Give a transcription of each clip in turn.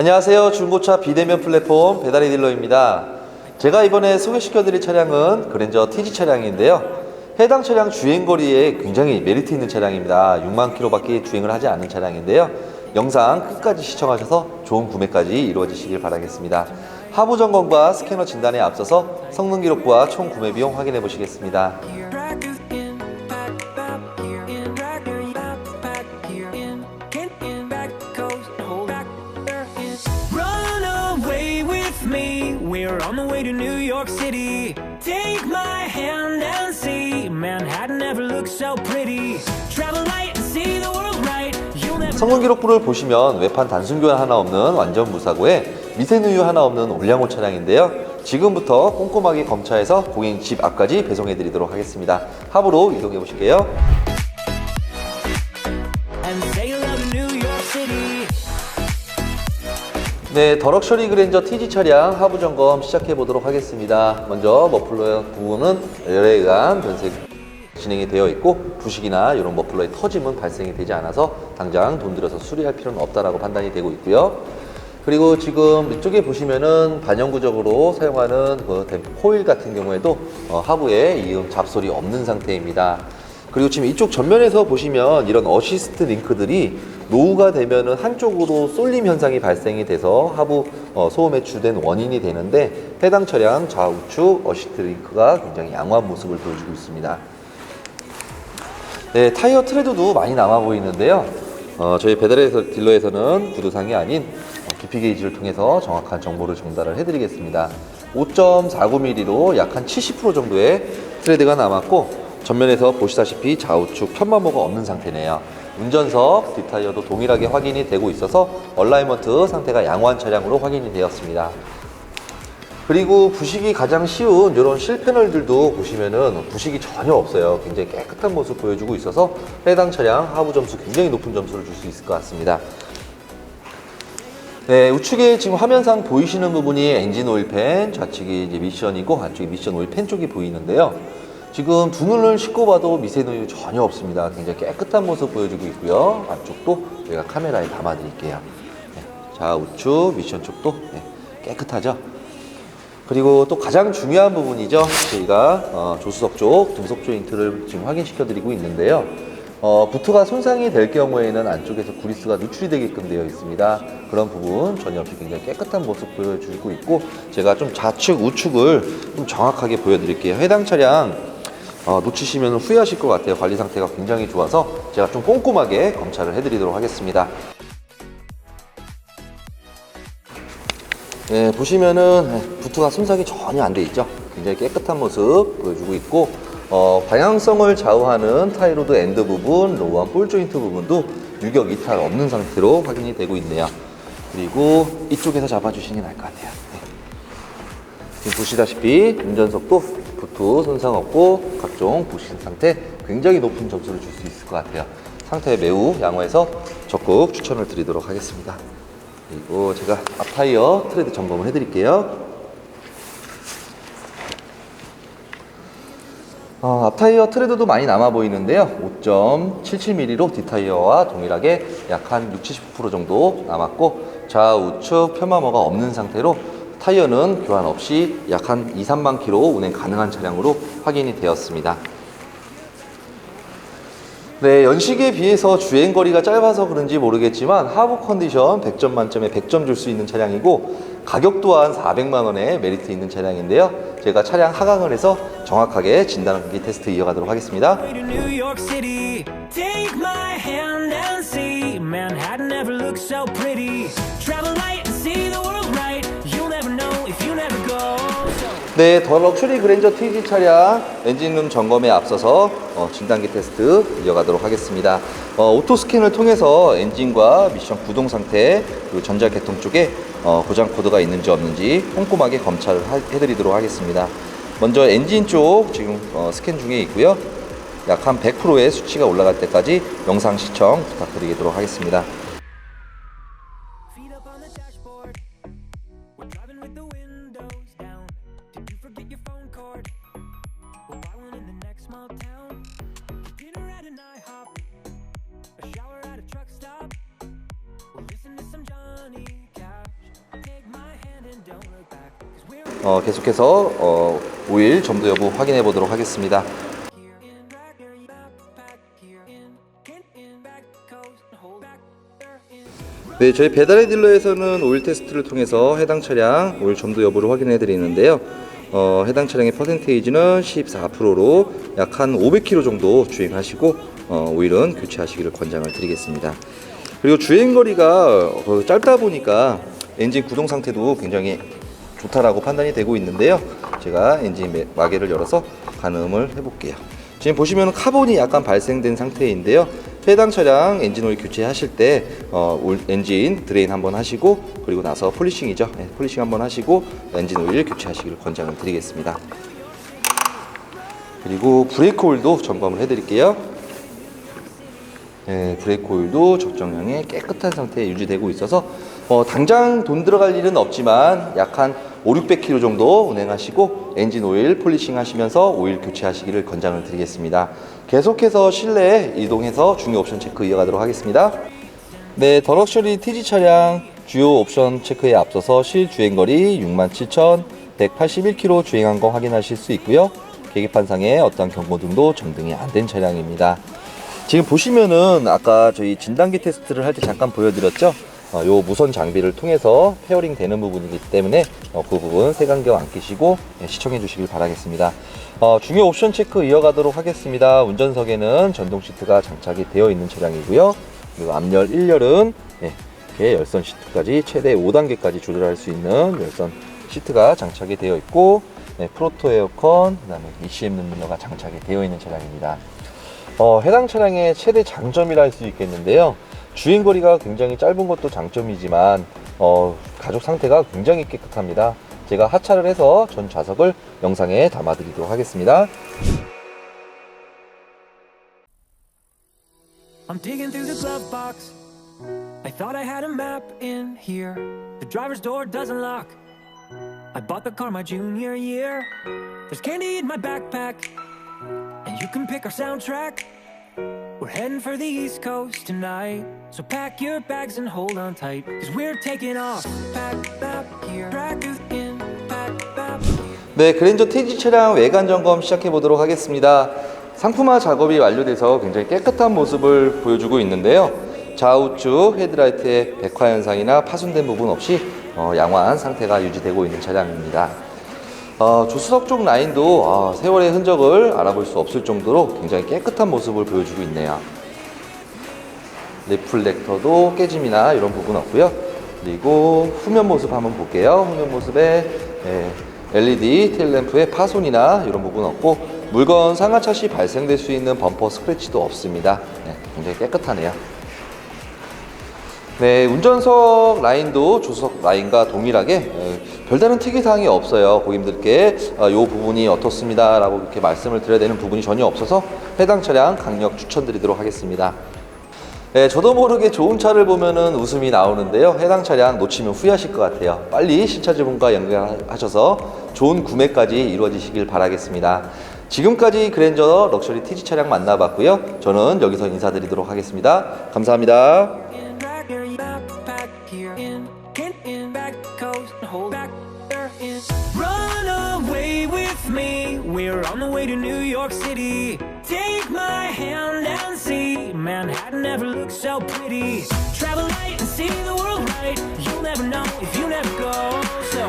안녕하세요. 중고차 비대면 플랫폼 배달의 딜러입니다. 제가 이번에 소개시켜드릴 차량은 그랜저 TG 차량인데요. 해당 차량 주행거리에 굉장히 메리트 있는 차량입니다. 6만 킬로밖에 주행을 하지 않은 차량인데요. 영상 끝까지 시청하셔서 좋은 구매까지 이루어지시길 바라겠습니다. 하부 점검과 스캐너 진단에 앞서서 성능 기록부와 총 구매 비용 확인해 보시겠습니다. 성능 기록부를 보시면 외판 단순 교환 하나 없는 완전 무사고에 미세 누유 하나 없는 올량호 차량인데요. 지금부터 꼼꼼하게 검차해서 고객 집 앞까지 배송해 드리도록 하겠습니다. 합으로 이동해 보실게요. 네, 더럭셔리 그랜저 TG 차량 하부 점검 시작해 보도록 하겠습니다. 먼저 머플러 부분은 열에 의한 변색 진행이 되어 있고 부식이나 이런 머플러의 터짐은 발생이 되지 않아서 당장 돈 들여서 수리할 필요는 없다라고 판단이 되고 있고요. 그리고 지금 이쪽에 보시면은 반영구적으로 사용하는 그 댐프 코일 같은 경우에도 어, 하부에 이음 잡소리 없는 상태입니다. 그리고 지금 이쪽 전면에서 보시면 이런 어시스트 링크들이 노후가 되면은 한쪽으로 쏠림 현상이 발생이 돼서 하부 어, 소음에 주된 원인이 되는데 해당 차량 좌우측 어시스트 링크가 굉장히 양호한 모습을 보여주고 있습니다. 네, 타이어 트레드도 많이 남아 보이는데요. 어, 저희 배달에서 딜러에서는 구두상이 아닌 어, 깊이 게이지를 통해서 정확한 정보를 전달을 해드리겠습니다. 5.49mm로 약 한 70% 정도의 트레드가 남았고 전면에서 보시다시피 좌우측 편마모가 없는 상태네요. 운전석, 뒷타이어도 동일하게 확인이 되고 있어서 얼라이먼트 상태가 양호한 차량으로 확인이 되었습니다. 그리고 부식이 가장 쉬운 이런 실패널들도 보시면은 부식이 전혀 없어요. 굉장히 깨끗한 모습 보여주고 있어서 해당 차량 하부 점수 굉장히 높은 점수를 줄 수 있을 것 같습니다. 네, 우측에 지금 화면상 보이시는 부분이 엔진 오일팬, 좌측이 이제 미션이고 안쪽이 미션 오일팬 쪽이 보이는데요. 지금 두 눈을 씻고 봐도 미세누유 전혀 없습니다. 굉장히 깨끗한 모습 보여주고 있고요. 안쪽도 저희가 카메라에 담아 드릴게요. 네, 좌우측 미션 쪽도 네, 깨끗하죠. 그리고 또 가장 중요한 부분이죠. 저희가 어, 조수석 쪽 등속 조인트를 지금 확인시켜 드리고 있는데요. 어, 부트가 손상이 될 경우에는 안쪽에서 구리스가 누출이 되게끔 되어 있습니다. 그런 부분 전혀 없이 굉장히 깨끗한 모습 보여주고 있고 제가 좀 좌측 우측을 좀 정확하게 보여드릴게요. 해당 차량 어, 놓치시면 후회하실 것 같아요. 관리 상태가 굉장히 좋아서 제가 좀 꼼꼼하게 검찰을 해드리도록 하겠습니다. 네, 보시면은 네, 부트가 손상이 전혀 안 돼 있죠. 굉장히 깨끗한 모습 보여주고 있고 어, 방향성을 좌우하는 타이로드 엔드 부분, 로우한 볼 조인트 부분도 유격 이탈 없는 상태로 확인이 되고 있네요. 그리고 이쪽에서 잡아주시는 게 나을 것 같아요. 네. 지금 보시다시피 운전석도 부트 손상 없고 각종 부신 상태 굉장히 높은 점수를 줄 수 있을 것 같아요. 상태 매우 양호해서 적극 추천을 드리도록 하겠습니다. 그리고 제가 앞타이어 트레드 점검을 해드릴게요. 어, 앞타이어 트레드도 많이 남아 보이는데요. 5.77mm로 뒷타이어와 동일하게 약 한 60, 70% 정도 남았고 좌우측 편마모가 없는 상태로 타이어는 교환 없이 약 한 2, 3만 킬로 운행 가능한 차량으로 확인이 되었습니다. 네, 연식에 비해서 주행 거리가 짧아서 그런지 모르겠지만 하부 컨디션 100점 만점에 100점 줄 수 있는 차량이고 가격 또한 400만 원의 메리트 있는 차량인데요. 제가 차량 하강을 해서 정확하게 진단하기 테스트 이어가도록 하겠습니다. light 네, 더 럭셔리 그랜저 TG 차량 엔진룸 점검에 앞서서 어, 진단기 테스트 이어가도록 하겠습니다. 어, 오토 스캔을 통해서 엔진과 미션 구동 상태 그리고 전자 계통 쪽에 어, 고장 코드가 있는지 없는지 꼼꼼하게 검찰을 하- 해드리도록 하겠습니다. 먼저 엔진 쪽 지금 어, 스캔 중에 있고요. 약 한 100%의 수치가 올라갈 때까지 영상 시청 부탁드리도록 하겠습니다. Forget your phone cord? We'll buy one in the next small town. Dinner at an IHOP. A shower at a truck stop. We'll listen to some Johnny Cash. 어, 계속해서 어, 오일 점도 여부 확인해 보도록 하겠습니다. here in back here, back here in in in back coast hold back there in 네, 저희 배달의 딜러에서는 오일 테스트를 통해서 해당 차량 오일 점도 여부를 확인해 드리는데요. 어, 해당 차량의 퍼센테이지는 14%로 약 한 500km 정도 주행하시고 어, 오일은 교체하시기를 권장을 드리겠습니다. 그리고 주행 거리가 어, 짧다 보니까 엔진 구동 상태도 굉장히 좋다라고 판단이 되고 있는데요. 제가 엔진 매- 마개를 열어서 가늠을 해볼게요. 지금 보시면 카본이 약간 발생된 상태인데요. 해당 차량 엔진 오일 교체하실 때 어, 올- 엔진 드레인 한번 하시고 그리고 나서 폴리싱이죠. 네, 폴리싱 한번 하시고 엔진 오일 교체하시기를 권장을 드리겠습니다. 그리고 브레이크 오일도 점검을 해드릴게요. 네, 브레이크 오일도 적정량의 깨끗한 상태에 유지되고 있어서 어, 당장 돈 들어갈 일은 없지만 약한 5, 600km 정도 운행하시고 엔진 오일 폴리싱 하시면서 오일 교체하시기를 권장을 드리겠습니다. 계속해서 실내에 이동해서 중요 옵션 체크 이어가도록 하겠습니다. 네, 더 럭셔리 TG 차량 주요 옵션 체크에 앞서서 실 주행거리 67,181km 주행한 거 확인하실 수 있고요. 계기판상에 어떤 경고등도 점등이 안 된 차량입니다. 지금 보시면은 아까 저희 진단기 테스트를 할 때 잠깐 보여드렸죠? 어, 요 무선 장비를 통해서 페어링 되는 부분이기 때문에 어, 그 부분 색안경 안 끼시고 예, 시청해 주시길 바라겠습니다. 어, 중요 옵션 체크 이어가도록 하겠습니다. 운전석에는 전동 시트가 장착이 되어 있는 차량이고요. 그리고 앞열 1열은 예, 이렇게 열선 시트까지 최대 5단계까지 조절할 수 있는 열선 시트가 장착이 되어 있고 네, 프로토 에어컨, 그다음에 ECM 눈밀러가 장착이 되어 있는 차량입니다. 어, 해당 차량의 최대 장점이라 할 수 있겠는데요. 주행 거리가 굉장히 짧은 것도 장점이지만 어, 가죽 상태가 굉장히 깨끗합니다. 제가 하차를 해서 전 좌석을 영상에 담아드리도록 하겠습니다. I'm digging through the glove box. I thought I had a map in here. The driver's door doesn't lock. I bought the car my junior year. There's candy in my backpack. And you can pick our soundtrack. We're heading for the East Coast tonight. So pack your bags and hold on tight. Cause we're taking off. Pack up here. You in. Pack up here. 네, 그랜저 TG 차량 외관 점검 시작해 보도록 하겠습니다. 상품화 작업이 완료돼서 굉장히 깨끗한 모습을 보여주고 있는데요. 좌우측 헤드라이트의 백화 현상이나 파손된 부분 없이 어, 양호한 상태가 유지되고 있는 차량입니다. 어, 조수석 쪽 라인도 어, 세월의 흔적을 알아볼 수 없을 정도로 굉장히 깨끗한 모습을 보여주고 있네요. 리플렉터도 깨짐이나 이런 부분 없고요. 그리고 후면 모습 한번 볼게요. 후면 모습에 예, LED 테일램프의 파손이나 이런 부분 없고 물건 상하차 시 발생될 수 있는 범퍼 스크래치도 없습니다. 네, 굉장히 깨끗하네요. 네, 운전석 라인도 조수석 라인과 동일하게 에, 별다른 특이사항이 없어요. 고객님들께 이 부분이 어떻습니다 라고 이렇게 말씀을 드려야 되는 부분이 전혀 없어서 해당 차량 강력 추천드리도록 하겠습니다. 네, 저도 모르게 좋은 차를 보면은 웃음이 나오는데요. 해당 차량 놓치면 후회하실 것 같아요. 빨리 신차주분과 연결하셔서 좋은 구매까지 이루어지시길 바라겠습니다. 지금까지 그랜저 럭셔리 TG 차량 만나봤고요. 저는 여기서 인사드리도록 하겠습니다. 감사합니다. We're on the way to New York City. Take my hand and see, Manhattan never looks so pretty. Travel light and see the world right, you'll never know if you never go. So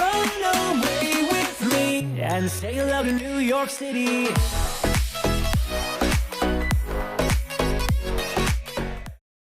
run away with me and say hello to New York City.